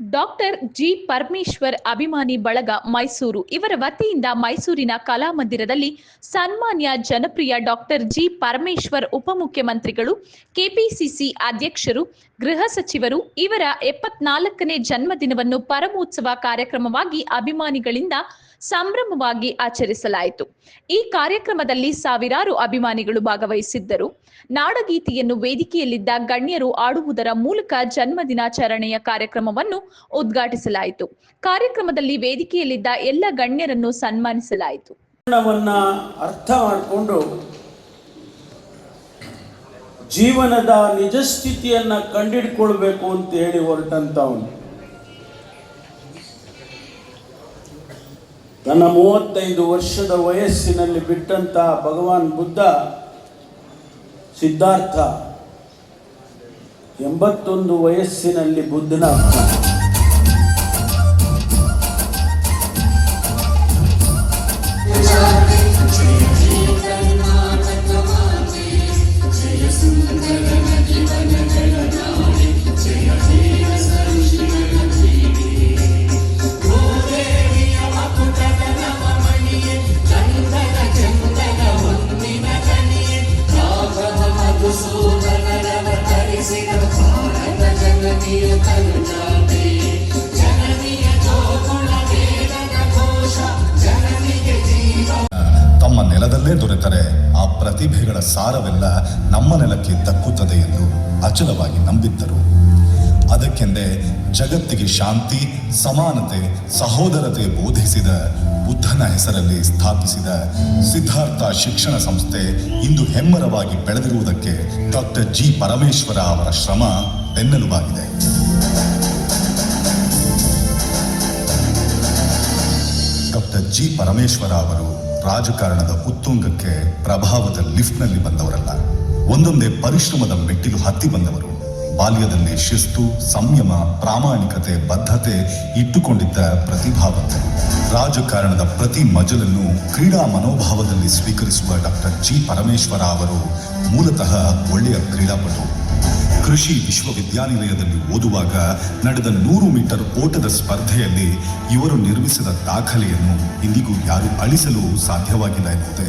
Doctor G Parameshwar ಅಭಿಮಾನಿ ಬಳಗ ಮೈಸೂರು. ಇವರ ವತಿಯಿಂದ ಮೈಸೂರಿನ ಕಲಾಮಂದಿರದಲ್ಲಿ ಸನ್ಮಾನ್ಯ ಜನಪ್ರಿಯ ಡಾಕ್ಟರ್ ಜಿ ಪರಮೇಶ್ವರ್ ಉಪಮುಖ್ಯಮಂತ್ರಿಗಳು, ಕೆಪಿಸಿಸಿ ಅಧ್ಯಕ್ಷರು, ಗೃಹ ಸಚಿವರು, ಇವರ ಎಪ್ಪತ್ನಾಲ್ಕನೇ ಜನ್ಮದಿನವನ್ನು ಪರಮೋತ್ಸವ ಕಾರ್ಯಕ್ರಮವಾಗಿ ಅಭಿಮಾನಿಗಳಿಂದ ಸಂಭ್ರಮವಾಗಿ ಆಚರಿಸಲಾಯಿತು. ಈ ಕಾರ್ಯಕ್ರಮದಲ್ಲಿ ಸಾವಿರಾರು ಅಭಿಮಾನಿಗಳು ಭಾಗವಹಿಸಿದ್ದರು. ನಾಡಗೀತೆಯನ್ನು ವೇದಿಕೆಯಲ್ಲಿದ್ದ ಗಣ್ಯರು ಆಡುವುದರ ಮೂಲಕ ಜನ್ಮದಿನಾಚರಣೆಯ ಕಾರ್ಯಕ್ರಮವನ್ನು ಉದ್ಘಾಟಿಸಲಾಯಿತು. ಕಾರ್ಯಕ್ರಮದಲ್ಲಿ ವೇದಿಕೆಯಲ್ಲಿದ್ದ ಎಲ್ಲ ಗಣ್ಯರನ್ನು ಸನ್ಮಾನಿಸಲಾಯಿತು. ಅರ್ಥ ಮಾಡಿಕೊಂಡು ಜೀವನದ ನಿಜ ಸ್ಥಿತಿಯನ್ನ ಕಂಡಿಡ್ಕೊಳ್ಬೇಕು ಅಂತ ಹೇಳಿ ಹೊರಟಂತವನು. ತನ್ನ ಮೂವತ್ತೈದು ವರ್ಷದ ವಯಸ್ಸಿನಲ್ಲಿ ಬಿಟ್ಟಂತಹ ಭಗವಾನ್ ಬುದ್ಧ ಸಿದ್ಧಾರ್ಥ ಎಂಬತ್ತೊಂದು ವಯಸ್ಸಿನಲ್ಲಿ ಬುದ್ಧನ ತಮ್ಮ ನೆಲದಲ್ಲೇ ದೊರೆತರೆ ಆ ಪ್ರತಿಭೆಗಳ ಸಾರವೆಲ್ಲ ನಮ್ಮ ನೆಲಕ್ಕೆ ತಕ್ಕುತ್ತದೆ ಎಂದು ಅಚಲವಾಗಿ ನಂಬಿದ್ದರು. ಅದಕ್ಕೆಂದೇ ಜಗತ್ತಿಗೆ ಶಾಂತಿ, ಸಮಾನತೆ, ಸಹೋದರತೆ ಬೋಧಿಸಿದ ಬುದ್ಧನ ಹೆಸರಲ್ಲಿ ಸ್ಥಾಪಿಸಿದ ಸಿದ್ಧಾರ್ಥ ಶಿಕ್ಷಣ ಸಂಸ್ಥೆ ಇಂದು ಹೆಮ್ಮರವಾಗಿ ಬೆಳೆದಿರುವುದಕ್ಕೆ ಡಾಕ್ಟರ್ ಜಿ ಪರಮೇಶ್ವರ ಅವರ ಶ್ರಮ ಬೆನ್ನೆಲುಬಾಗಿದೆ. ಡಾಕ್ಟರ್ ಜಿ ಪರಮೇಶ್ವರ ಅವರು ರಾಜಕಾರಣದ ಉತ್ತುಂಗಕ್ಕೆ ಪ್ರಭಾವದ ಲಿಫ್ಟ್ನಲ್ಲಿ ಬಂದವರಲ್ಲ. ಒಂದೊಂದೇ ಪರಿಶ್ರಮದ ಮೆಟ್ಟಿಲು ಹತ್ತಿ ಬಂದವರು. ಬಾಲ್ಯದಲ್ಲಿ ಶಿಸ್ತು, ಸಂಯಮ, ಪ್ರಾಮಾಣಿಕತೆ, ಬದ್ಧತೆ ಇಟ್ಟುಕೊಂಡಿದ್ದ ಪ್ರತಿಭಾವಂತರು. ರಾಜಕಾರಣದ ಪ್ರತಿ ಮಜಲನ್ನು ಕ್ರೀಡಾ ಮನೋಭಾವದಲ್ಲಿ ಸ್ವೀಕರಿಸುವ ಡಾಕ್ಟರ್ ಜಿ ಪರಮೇಶ್ವರ ಅವರು ಮೂಲತಃ ಒಳ್ಳೆಯ ಕ್ರೀಡಾಪಟು. ಕೃಷಿ ವಿಶ್ವವಿದ್ಯಾನಿಲಯದಲ್ಲಿ ಓದುವಾಗ ನಡೆದ ನೂರು ಮೀಟರ್ ಓಟದ ಸ್ಪರ್ಧೆಯಲ್ಲಿ ಇವರು ನಿರ್ಮಿಸಿದ ದಾಖಲೆಯನ್ನು ಇಂದಿಗೂ ಯಾರು ಅಳಿಸಲು ಸಾಧ್ಯವಾಗಿಲ್ಲ ಎನ್ನುವುದೇ